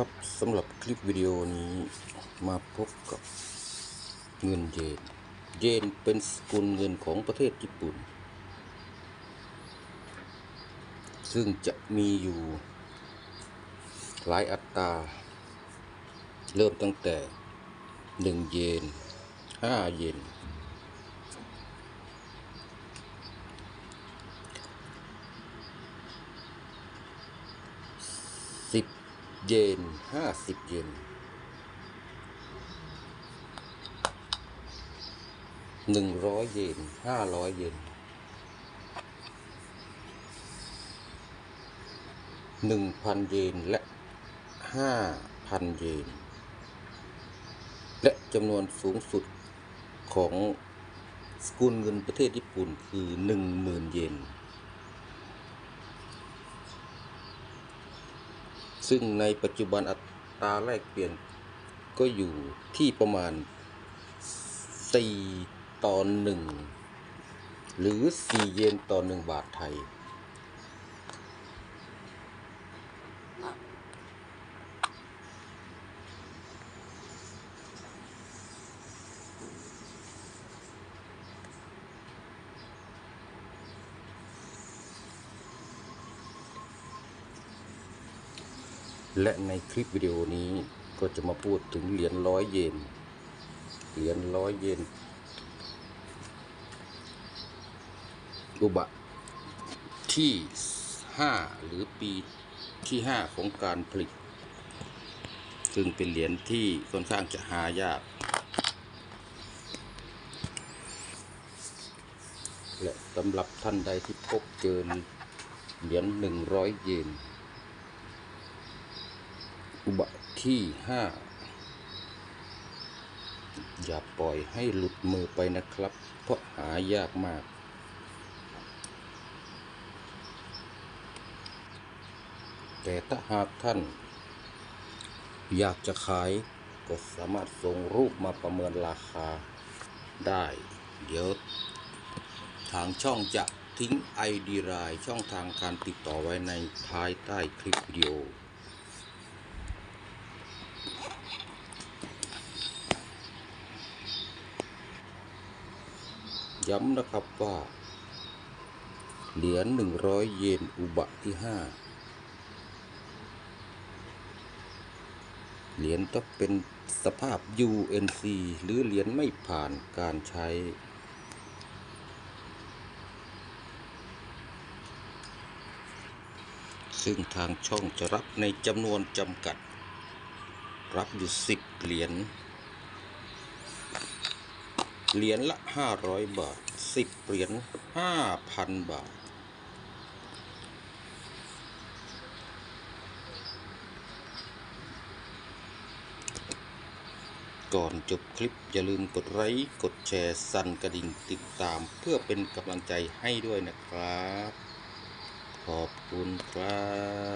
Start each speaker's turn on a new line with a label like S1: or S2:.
S1: ครับสำหรับคลิปวิดีโอนี้มาพบกับเงินเยน เยนเป็นสกุลเงินของประเทศญี่ปุ่น ซึ่งจะมีอยู่หลายอัตรา เริ่มตั้งแต่ 1 เยน 5 เยนสิบ เยนห้าสิบเยนหนึ่งร้อยเยนห้าร้อยเยนหนึ่งพันเยนและห้าพันเยน และจำนวนสูงสุดของสกุลเงินประเทศญี่ปุ่นคือหนึ่งหมื่นเยน ซึ่งในปัจจุบันอัตราแลกเปลี่ยนก็อยู่ที่ประมาณ 4 ต่อ 1 หรือ 4 เยนต่อ 1 บาทไทย และในคลิปวิดีโอนี้ก็จะมาพูดถึงเหรียญร้อยเยน เหรียญร้อยเยนอุบะที่ห้าหรือปีที่ห้าของการผลิต ซึ่งเป็นเหรียญที่ค่อนข้างจะหายาก และสำหรับท่านใดที่พบเจอเหรียญหนึ่งร้อยเยน อุบัติที่ห้าอย่าปล่อยให้หลุดมือไปนะครับ เพราะหายากมาก แต่ถ้าหากท่าน อยากจะขายก็สามารถส่งรูปมาประเมินราคาได้ เดี๋ยว ทางช่องจะทิ้ง ID รายช่องทางการติดต่อไว้ในภายใต้คลิปวิดีโอ ย้ำนะครับว่า เหรียญหนึ่งร้อยเยนอุบะที่ห้าเหรียญต้องเป็นสภาพ UNC หรือเหรียญไม่ผ่านการใช้ ซึ่งทางช่องจะรับในจำนวนจำกัด รับอยู่สิบเหรียญ เหรียญละห้าร้อยบาทสิบเหรียญห้าพันบาท ก่อนจบคลิปอย่าลืมกดไลค์กดแชร์สั่นกระดิ่งติดตามเพื่อเป็นกำลังใจให้ด้วยนะครับ ขอบคุณครับ